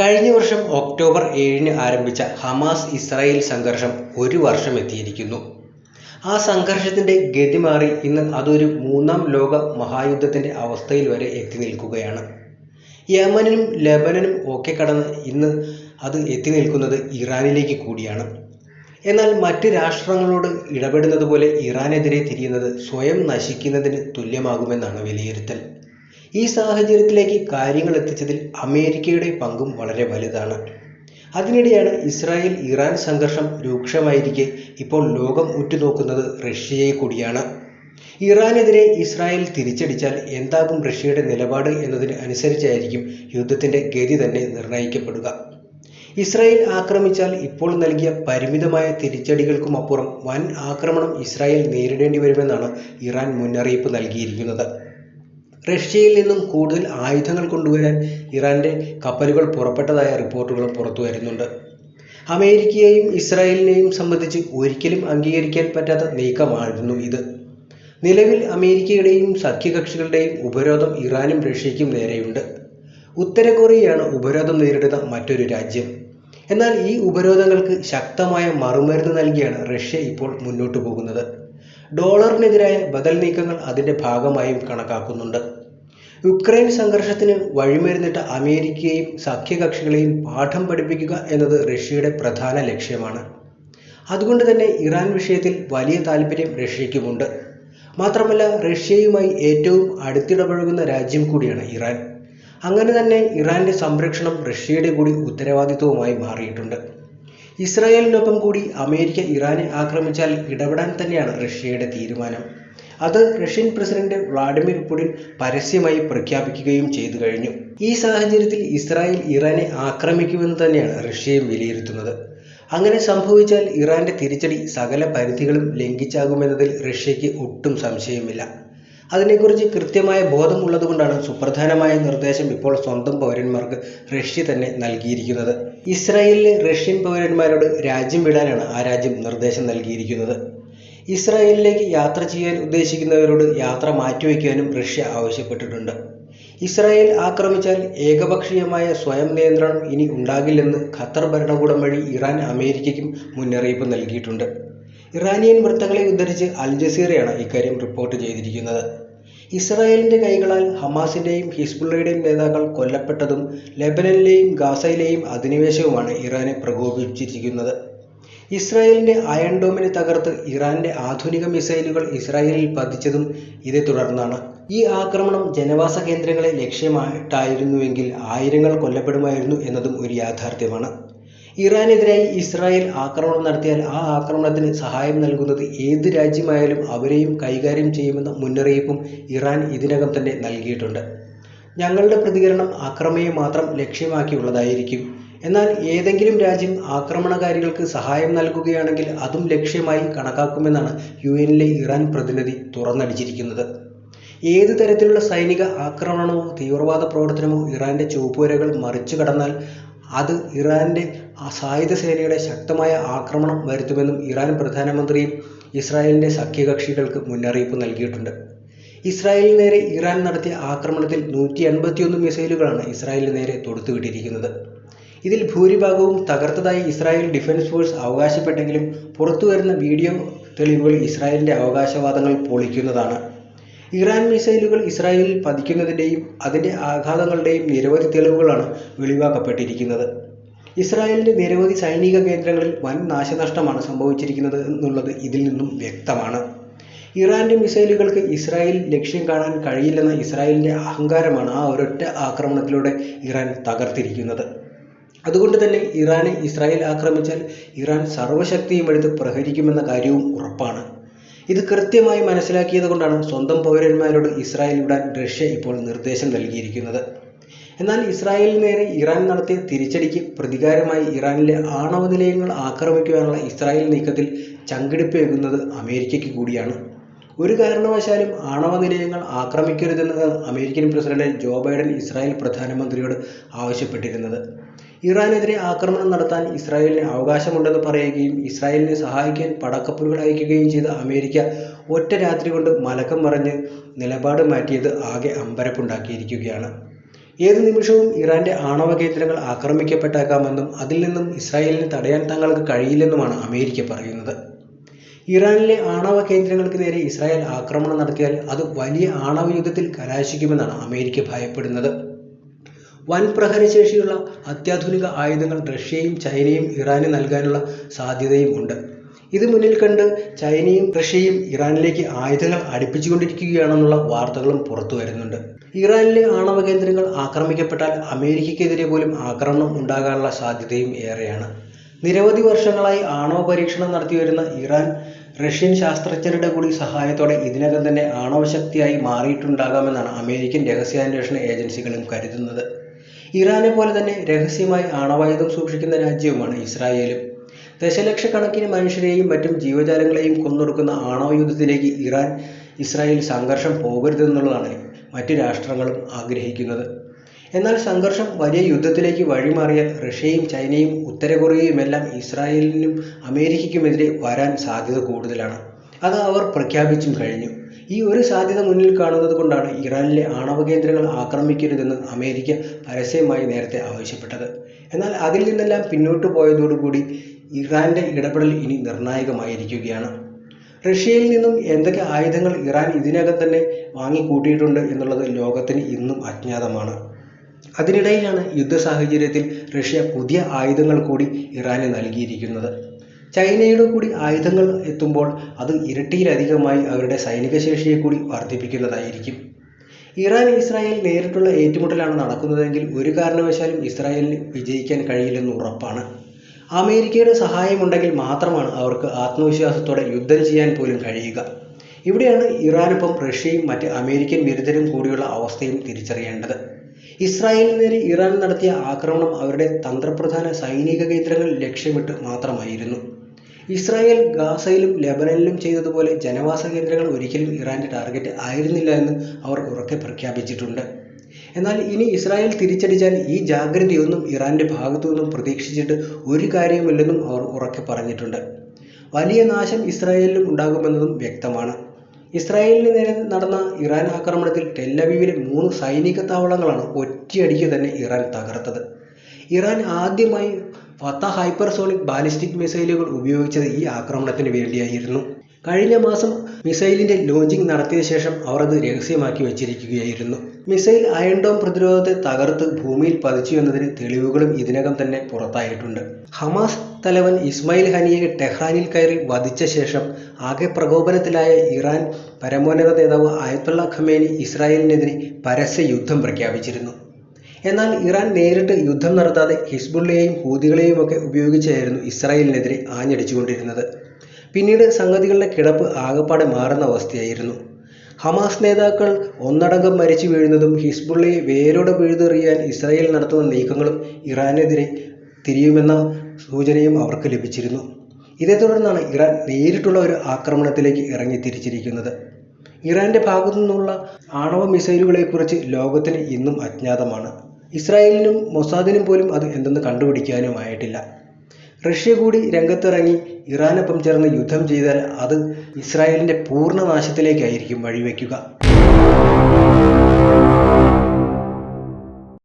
കഴിഞ്ഞ വർഷം ഒക്ടോബർ ഏഴിന് ആരംഭിച്ച ഹമാസ് ഇസ്രായേൽ സംഘർഷം ഒരു വർഷം എത്തിയിരിക്കുന്നു. ആ സംഘർഷത്തിന്റെ ഗതി മാറി ഇന്ന് അതൊരു മൂന്നാം ലോക മഹായുദ്ധത്തിന്റെ അവസ്ഥയിൽ വരെ എത്തി നിൽക്കുകയാണ്. യമനും ലബനനും ഒക്കെ കടന്ന് ഇന്ന് അത് എത്തി നിൽക്കുന്നത് ഇറാനിലേക്ക് കൂടിയാണ്. എന്നാൽ മറ്റ് രാഷ്ട്രങ്ങളോട് ഇടപെടുന്നത് പോലെ ഇറാനെതിരെ തിരിയുന്നത് സ്വയം നശിക്കുന്നതിന് തുല്യമാകുമെന്നാണ് വിലയിരുത്തൽ. ഈ സാഹചര്യത്തിലേക്ക് കാര്യങ്ങൾ എത്തിച്ചതിൽ അമേരിക്കയുടെ പങ്കും വളരെ വലുതാണ്. അതിനിടെയാണ് ഇസ്രായേൽ ഇറാൻ സംഘർഷം രൂക്ഷമായിരിക്കെ ഇപ്പോൾ ലോകം ഉറ്റുനോക്കുന്നത് റഷ്യയെ കൂടിയാണ്. ഇറാനെതിരെ ഇസ്രായേൽ തിരിച്ചടിച്ചാൽ എന്താകും റഷ്യയുടെ നിലപാട് എന്നതിന് അനുസരിച്ചായിരിക്കും യുദ്ധത്തിന്റെ ഗതി തന്നെ നിർണയിക്കപ്പെടുക. ഇസ്രായേൽ ആക്രമിച്ചാൽ ഇപ്പോൾ നൽകിയ പരിമിതമായ തിരിച്ചടികൾക്കും അപ്പുറം വൻ ആക്രമണം ഇസ്രായേൽ നേരിടേണ്ടി വരുമെന്നാണ് ഇറാൻ മുന്നറിയിപ്പ് നൽകിയിരിക്കുന്നത്. റഷ്യയിൽ നിന്നും കൂടുതൽ ആയുധങ്ങൾ കൊണ്ടുവരാൻ ഇറാന്റെ കപ്പലുകൾ പുറപ്പെട്ടതായ റിപ്പോർട്ടുകളും പുറത്തു വരുന്നുണ്ട്. അമേരിക്കയെയും ഇസ്രായേലിനെയും സംബന്ധിച്ച് ഒരിക്കലും അംഗീകരിക്കാൻ പറ്റാത്ത നീക്കമായിരുന്നു ഇത്. നിലവിൽ അമേരിക്കയുടെയും സഖ്യകക്ഷികളുടെയും ഉപരോധം ഇറാനും റഷ്യയ്ക്കും നേരെയുണ്ട്. ഉത്തര കൊറിയയാണ് ഉപരോധം നേരിടുന്ന മറ്റൊരു രാജ്യം. എന്നാൽ ഈ ഉപരോധങ്ങൾക്ക് ശക്തമായ മറുമരുന്ന് നൽകിയാണ് റഷ്യ ഇപ്പോൾ മുന്നോട്ടു പോകുന്നത്. ഡോളറിനെതിരായ ബദൽ നീക്കങ്ങൾ അതിന്റെ ഭാഗമായും കണക്കാക്കുന്നുണ്ട്. യുക്രൈൻ സംഘർഷത്തിന് വഴിമരുന്നിട്ട അമേരിക്കയെയും സഖ്യകക്ഷികളെയും പാഠം പഠിപ്പിക്കുക എന്നത് റഷ്യയുടെ പ്രധാന ലക്ഷ്യമാണ്. അതുകൊണ്ട് തന്നെ ഇറാൻ വിഷയത്തിൽ വലിയ താല്പര്യം റഷ്യയ്ക്കുമുണ്ട്. മാത്രമല്ല റഷ്യയുമായി ഏറ്റവും അടുത്തിടപഴകുന്ന രാജ്യം കൂടിയാണ് ഇറാൻ. അങ്ങനെ തന്നെ ഇറാന്റെ സംരക്ഷണം റഷ്യയുടെ കൂടി ഉത്തരവാദിത്വവുമായി മാറിയിട്ടുണ്ട്. ഇസ്രായേലിനൊപ്പം കൂടി അമേരിക്ക ഇറാനെ ആക്രമിച്ചാൽ ഇടപെടാൻ തന്നെയാണ് റഷ്യയുടെ തീരുമാനം. അത് റഷ്യൻ പ്രസിഡന്റ് വ്ളാഡിമിർ പുടിൻ പരസ്യമായി പ്രഖ്യാപിക്കുകയും ചെയ്തു കഴിഞ്ഞു. ഈ സാഹചര്യത്തിൽ ഇസ്രായേൽ ഇറാനെ ആക്രമിക്കുമെന്ന് തന്നെയാണ് റഷ്യയും വിലയിരുത്തുന്നത്. അങ്ങനെ സംഭവിച്ചാൽ ഇറാന്റെ തിരിച്ചടി സകല പരിധികളും ലംഘിച്ചാകുമെന്നതിൽ റഷ്യയ്ക്ക് ഒട്ടും സംശയമില്ല. അതിനെക്കുറിച്ച് കൃത്യമായ ബോധമുള്ളതുകൊണ്ടാണ് സുപ്രധാനമായ നിർദ്ദേശം ഇപ്പോൾ സ്വന്തം പൗരന്മാർക്ക് റഷ്യ തന്നെ നൽകിയിരിക്കുന്നത്. ഇസ്രായേലിലെ റഷ്യൻ പൗരന്മാരോട് രാജ്യം വിടാനാണ് ആ രാജ്യം നിർദ്ദേശം നൽകിയിരിക്കുന്നത്. ഇസ്രായേലിലേക്ക് യാത്ര ചെയ്യാൻ ഉദ്ദേശിക്കുന്നവരോട് യാത്ര മാറ്റിവെക്കാനും റഷ്യ ആവശ്യപ്പെട്ടിട്ടുണ്ട്. ഇസ്രായേൽ ആക്രമിച്ചാൽ ഏകപക്ഷീയമായ സ്വയം നിയന്ത്രണം ഇനി ഉണ്ടാകില്ലെന്ന് ഖത്തർ ഭരണകൂടം വഴി ഇറാൻ അമേരിക്കയ്ക്കും മുന്നറിയിപ്പ് നൽകിയിട്ടുണ്ട്. ഇറാനിയൻ വൃത്തങ്ങളെ ഉദ്ധരിച്ച് അൽ ജസീറയാണ് ഇക്കാര്യം റിപ്പോർട്ട് ചെയ്തിരിക്കുന്നത്. ഇസ്രായേലിന്റെ കൈകളാൽ ഹമാസിന്റെയും ഹിസ്ബുള്ളയുടെയും നേതാക്കൾ കൊല്ലപ്പെട്ടതും ലെബനനിലെയും ഗാസയിലെയും അധിനിവേശവുമാണ് ഇറാനെ പ്രകോപിപ്പിച്ചിരിക്കുന്നത്. ഇസ്രായേലിന്റെ അയൺ ഡോമിനെ തകർത്ത് ഇറാന്റെ ആധുനിക മിസൈലുകൾ ഇസ്രായേലിൽ പതിച്ചതും ഇതേ തുടർന്നാണ്. ഈ ആക്രമണം ജനവാസ കേന്ദ്രങ്ങളെ ലക്ഷ്യമായിട്ടായിരുന്നുവെങ്കിൽ ആയിരങ്ങൾ കൊല്ലപ്പെടുമായിരുന്നു എന്നതും ഒരു യാഥാർത്ഥ്യമാണ്. ഇറാനെതിരായി ഇസ്രായേൽ ആക്രമണം നടത്തിയാൽ ആ ആക്രമണത്തിന് സഹായം നൽകുന്നത് ഏത് രാജ്യമായാലും അവരെയും കൈകാര്യം ചെയ്യുമെന്ന മുന്നറിയിപ്പും ഇറാൻ ഇതിനകം തന്നെ നൽകിയിട്ടുണ്ട്. ഞങ്ങളുടെ പ്രതികരണം അക്രമയെ മാത്രം ലക്ഷ്യമാക്കിയുള്ളതായിരിക്കും. എന്നാൽ ഏതെങ്കിലും രാജ്യം ആക്രമണകാരികൾക്ക് സഹായം നൽകുകയാണെങ്കിൽ അതും ലക്ഷ്യമായി കണക്കാക്കുമെന്നാണ് യു എനിലെ ഇറാൻ പ്രതിനിധി തുറന്നടിച്ചിരിക്കുന്നത്. ഏത് തരത്തിലുള്ള സൈനിക ആക്രമണമോ തീവ്രവാദ പ്രവർത്തനമോ ഇറാന്റെ ചുവപ്പുവരകൾ മറിച്ചു കടന്നാൽ അത് ഇറാന്റെ സായുധ സേനയുടെ ശക്തമായ ആക്രമണം വരുത്തുമെന്നും ഇറാൻ പ്രധാനമന്ത്രിയും ഇസ്രായേലിന്റെ സഖ്യകക്ഷികൾക്ക് മുന്നറിയിപ്പ് നൽകിയിട്ടുണ്ട്. ഇസ്രായേലിന് നേരെ ഇറാൻ നടത്തിയ ആക്രമണത്തിൽ നൂറ്റി എൺപത്തിയൊന്ന് മിസൈലുകളാണ് ഇസ്രായേലിന് നേരെ തൊടുത്തുവിട്ടിരിക്കുന്നത്. ഇതിൽ ഭൂരിഭാഗവും തകർത്തതായി ഇസ്രായേൽ ഡിഫൻസ് ഫോഴ്സ് അവകാശപ്പെട്ടെങ്കിലും പുറത്തുവരുന്ന വീഡിയോ തെളിവുകൾ ഇസ്രായേലിന്റെ അവകാശവാദങ്ങൾ പൊളിക്കുന്നതാണ്. ഇറാൻ മിസൈലുകൾ ഇസ്രായേലിൽ പതിക്കുന്നതിന്റെയും അതിന്റെ ആഘാതങ്ങളുടെയും നിരവധി തെളിവുകളാണ് വെളിവാക്കപ്പെട്ടിരിക്കുന്നത്. ഇസ്രായേലിന്റെ നിരവധി സൈനിക കേന്ദ്രങ്ങളിൽ വൻ നാശനഷ്ടമാണ് സംഭവിച്ചിരിക്കുന്നത് എന്നുള്ളത് ഇതിൽ നിന്നും വ്യക്തമാണ്. ഇറാന്റെ മിസൈലുകൾക്ക് ഇസ്രായേൽ ലക്ഷ്യം കാണാൻ കഴിയില്ലെന്ന ഇസ്രായേലിന്റെ അഹങ്കാരമാണ് ആ ഒരൊറ്റ ആക്രമണത്തിലൂടെ ഇറാൻ തകർത്തിരിക്കുന്നത്. അതുകൊണ്ട് തന്നെ ഇറാനെ ഇസ്രായേൽ ആക്രമിച്ചാൽ ഇറാൻ സർവശക്തിയും എടുത്ത് പ്രഹരിക്കുമെന്ന കാര്യവും ഉറപ്പാണ്. ഇത് കൃത്യമായി മനസ്സിലാക്കിയത് കൊണ്ടാണ് സ്വന്തം പൗരന്മാരോട് ഇസ്രായേൽ വിടാൻ റഷ്യ ഇപ്പോൾ നിർദ്ദേശം നൽകിയിരിക്കുന്നത്. എന്നാൽ ഇസ്രായേലിന് നേരെ ഇറാൻ നടത്തിയ തിരിച്ചടിക്ക് പ്രതികാരമായി ഇറാനിലെ ആണവ നിലയങ്ങൾ ആക്രമിക്കുവാനുള്ള ഇസ്രായേൽ നീക്കത്തിൽ ചങ്കിടിപ്പേകുന്നത് അമേരിക്കയ്ക്ക് കൂടിയാണ്. ഒരു കാരണവശാലും ആണവ നിലയങ്ങൾ ആക്രമിക്കരുതെന്ന് American president Joe Biden Israel പ്രധാനമന്ത്രിയോട് ആവശ്യപ്പെട്ടിരുന്നത്. ഇറാനെതിരെ ആക്രമണം നടത്താൻ ഇസ്രായേലിന് അവകാശമുണ്ടെന്ന് പറയുകയും ഇസ്രായേലിനെ സഹായിക്കാൻ പടക്കപ്പലുകൾ അയക്കുകയും ചെയ്ത അമേരിക്ക ഒറ്റ രാത്രി കൊണ്ട് മലക്കം മറിഞ്ഞ് നിലപാട് മാറ്റിയത് ആകെ അമ്പരപ്പുണ്ടാക്കിയിരിക്കുകയാണ്. ഏത് നിമിഷവും ഇറാന്റെ ആണവ കേന്ദ്രങ്ങൾ ആക്രമിക്കപ്പെട്ടേക്കാമെന്നും അതിൽ നിന്നും ഇസ്രായേലിനെ തടയാൻ തങ്ങൾക്ക് കഴിയില്ലെന്നുമാണ് അമേരിക്ക പറയുന്നത്. ഇറാനിലെ ആണവ കേന്ദ്രങ്ങൾക്ക് നേരെ ഇസ്രായേൽ ആക്രമണം നടത്തിയാൽ അത് വലിയ ആണവ യുദ്ധത്തിൽ കലാശിക്കുമെന്നാണ് അമേരിക്ക ഭയപ്പെടുന്നത്. വൻ പ്രഹരശേഷിയുള്ള അത്യാധുനിക ആയുധങ്ങൾ റഷ്യയും ചൈനയും ഇറാന് നൽകാനുള്ള സാധ്യതയും ഉണ്ട്. ഇത് മുന്നിൽ കണ്ട് ചൈനയും റഷ്യയും ഇറാനിലേക്ക് ആയുധങ്ങൾ അടുപ്പിച്ചുകൊണ്ടിരിക്കുകയാണെന്നുള്ള വാർത്തകളും പുറത്തു വരുന്നുണ്ട്. ഇറാനിലെ ആണവ കേന്ദ്രങ്ങൾ ആക്രമിക്കപ്പെട്ടാൽ അമേരിക്കയ്ക്കെതിരെ പോലും ആക്രമണം ഉണ്ടാകാനുള്ള സാധ്യതയും ഏറെയാണ്. നിരവധി വർഷങ്ങളായി ആണവ പരീക്ഷണം നടത്തിവരുന്ന ഇറാൻ റഷ്യൻ ശാസ്ത്രജ്ഞരുടെ കൂടി സഹായത്തോടെ ഇതിനകം തന്നെ ആണവശക്തിയായി മാറിയിട്ടുണ്ടാകാമെന്നാണ് അമേരിക്കൻ രഹസ്യാന്വേഷണ ഏജൻസികളും കരുതുന്നത്. ഇറാനെ പോലെ തന്നെ രഹസ്യമായി ആണവായുധം സൂക്ഷിക്കുന്ന രാജ്യവുമാണ് ഇസ്രായേലും. ദശലക്ഷക്കണക്കിന് മനുഷ്യരെയും മറ്റും ജീവജാലങ്ങളെയും കൊന്നൊടുക്കുന്ന ആണവ യുദ്ധത്തിലേക്ക് ഇറാൻ ഇസ്രായേൽ സംഘർഷം പോകരുതെന്നുള്ളതാണ് മറ്റു രാഷ്ട്രങ്ങളും ആഗ്രഹിക്കുന്നത്. എന്നാൽ സംഘർഷം വലിയ യുദ്ധത്തിലേക്ക് വഴിമാറിയാൽ റഷ്യയും ചൈനയും ഉത്തര കൊറിയയുമെല്ലാം ഇസ്രായേലിനും അമേരിക്കയ്ക്കുമെതിരെ വരാൻ സാധ്യത കൂടുതലാണ്. അത് അവർ പ്രഖ്യാപിച്ചും കഴിഞ്ഞു. ഈ ഒരു സാധ്യത മുന്നിൽ കാണുന്നത് കൊണ്ടാണ് ഇറാനിലെ ആണവ കേന്ദ്രങ്ങൾ ആക്രമിക്കരുതെന്ന് അമേരിക്ക പരസ്യമായി നേരത്തെ ആവശ്യപ്പെട്ടത്. എന്നാൽ അതിൽ നിന്നെല്ലാം പിന്നോട്ട് പോയതോടുകൂടി ഇറാന്റെ ഇടപെടൽ ഇനി നിർണായകമായിരിക്കുകയാണ്. റഷ്യയിൽ നിന്നും എന്തൊക്കെ ആയുധങ്ങൾ ഇറാൻ ഇതിനകം തന്നെ വാങ്ങിക്കൂട്ടിയിട്ടുണ്ട് എന്നുള്ളത് ലോകത്തിന് ഇന്നും അജ്ഞാതമാണ്. അതിനിടയിലാണ് യുദ്ധ സാഹചര്യത്തിൽ റഷ്യ പുതിയ ആയുധങ്ങൾ കൂടി ഇറാന് നൽകിയിരിക്കുന്നത്. ചൈനയുടെ കൂടി ആയുധങ്ങൾ എത്തുമ്പോൾ അത് ഇരട്ടിയിലധികമായി അവരുടെ സൈനിക ശേഷിയെ കൂടി വർദ്ധിപ്പിക്കുന്നതായിരിക്കും. ഇറാൻ ഇസ്രായേൽ നേരിട്ടുള്ള ഏറ്റുമുട്ടലാണ് നടക്കുന്നതെങ്കിൽ ഒരു കാരണവശാലും ഇസ്രായേലിന് വിജയിക്കാൻ കഴിയില്ലെന്ന് ഉറപ്പാണ്. അമേരിക്കയുടെ സഹായമുണ്ടെങ്കിൽ മാത്രമാണ് അവർക്ക് ആത്മവിശ്വാസത്തോടെ യുദ്ധം ചെയ്യാൻ പോലും കഴിയുക. ഇവിടെയാണ് ഇറാനൊപ്പം റഷ്യയും മറ്റ് അമേരിക്കൻ വിരുദ്ധരും കൂടിയുള്ള അവസ്ഥയും തിരിച്ചറിയേണ്ടത്. ഇസ്രായേലിന് നേരെ ഇറാൻ നടത്തിയ ആക്രമണം അവരുടെ തന്ത്രപ്രധാന സൈനിക കേന്ദ്രങ്ങൾ ലക്ഷ്യമിട്ട് മാത്രമായിരുന്നു. ഇസ്രായേൽ ഗാസയിലും ലെബനനിലും ചെയ്തതുപോലെ ജനവാസ കേന്ദ്രങ്ങൾ ഒരിക്കലും ഇറാന്റെ ടാർഗറ്റ് ആയിരുന്നില്ല എന്ന് അവർ ഉറക്കെ പ്രഖ്യാപിച്ചിട്ടുണ്ട്. എന്നാൽ ഇനി ഇസ്രായേൽ തിരിച്ചടിച്ചാൽ ഈ ജാഗ്രതയൊന്നും ഇറാന്റെ ഭാഗത്തു നിന്നും പ്രതീക്ഷിച്ചിട്ട് ഒരു കാര്യമില്ലെന്നും അവർ ഉറക്കെ പറഞ്ഞിട്ടുണ്ട്. വലിയ നാശം ഇസ്രായേലിലും ഉണ്ടാകുമെന്നതും വ്യക്തമാണ്. ഇസ്രായേലിന് നേരെ നടന്ന ഇറാൻ ആക്രമണത്തിൽ ടെല്ലവീവിലെ മൂന്ന് സൈനിക താവളങ്ങളാണ് ഒറ്റയടിക്ക് തന്നെ ഇറാൻ തകർത്തത്. ഇറാൻ ആദ്യമായി ഫത്ത ഹൈപ്പർസോണിക് ബാലിസ്റ്റിക് മിസൈലുകൾ ഉപയോഗിച്ചത് ഈ ആക്രമണത്തിന് വേണ്ടിയായിരുന്നു. കഴിഞ്ഞ മാസം മിസൈലിന്റെ ലോഞ്ചിങ് നടത്തിയ ശേഷം അവർ അത് രഹസ്യമാക്കി വച്ചിരിക്കുകയായിരുന്നു. മിസൈൽ അയൺ ഡോം പ്രതിരോധത്തെ തകർത്ത് ഭൂമിയിൽ പതിച്ചു എന്നതിന് തെളിവുകളും ഇതിനകം തന്നെ പുറത്തായിട്ടുണ്ട്. ഹമാസ് തലവൻ ഇസ്മായിൽ ഹനിയെ ടെഹ്റാനിൽ കയറി വധിച്ച ശേഷം ആകെ പ്രകോപനത്തിലായ ഇറാൻ പരമോന്നത നേതാവ് ആയത്തുള്ള ഖമേനി ഇസ്രായേലിനെതിരെ പരസ്യ യുദ്ധം പ്രഖ്യാപിച്ചിരുന്നു. എന്നാൽ ഇറാൻ നേരിട്ട് യുദ്ധം നടത്താതെ ഹിസ്ബുള്ളയെയും ഹൂതികളെയും ഒക്കെ ഉപയോഗിച്ചായിരുന്നു ഇസ്രായേലിനെതിരെ ആഞ്ഞടിച്ചുകൊണ്ടിരുന്നത്. പിന്നീട് സംഗതികളുടെ കിടപ്പ് ആകപ്പാടെ മാറുന്ന അവസ്ഥയായിരുന്നു. ഹമാസ് നേതാക്കൾ ഒന്നടങ്കം മരിച്ചു വീഴുന്നതും ഹിസ്ബുള്ളയെ വേരോടെ പിഴുതെറിയാൻ ഇസ്രായേൽ നടത്തുന്ന നീക്കങ്ങളും ഇറാനെതിരെ തിരിയുമെന്ന സൂചനയും അവർക്ക് ലഭിച്ചിരുന്നു. ഇതേ തുടർന്നാണ് ഇറാൻ നേരിട്ടുള്ള ഒരു ആക്രമണത്തിലേക്ക് ഇറങ്ങി തിരിച്ചിരിക്കുന്നത്. ഇറാന്റെ ഭാഗത്തു നിന്നുള്ള ആണവ മിസൈലുകളെക്കുറിച്ച് ലോകത്തിന് ഇന്നും അജ്ഞാതമാണ്. ഇസ്രായേലിനും മൊസാദിനും പോലും അത് എന്തെന്ന് കണ്ടുപിടിക്കാനുമായിട്ടില്ല റഷ്യ കൂടി രംഗത്തിറങ്ങി ഇറാനൊപ്പം ചേർന്ന് യുദ്ധം ചെയ്താൽ അത് ഇസ്രായേലിന്റെ പൂർണ നാശത്തിലേക്കായിരിക്കും വഴിവെക്കുക.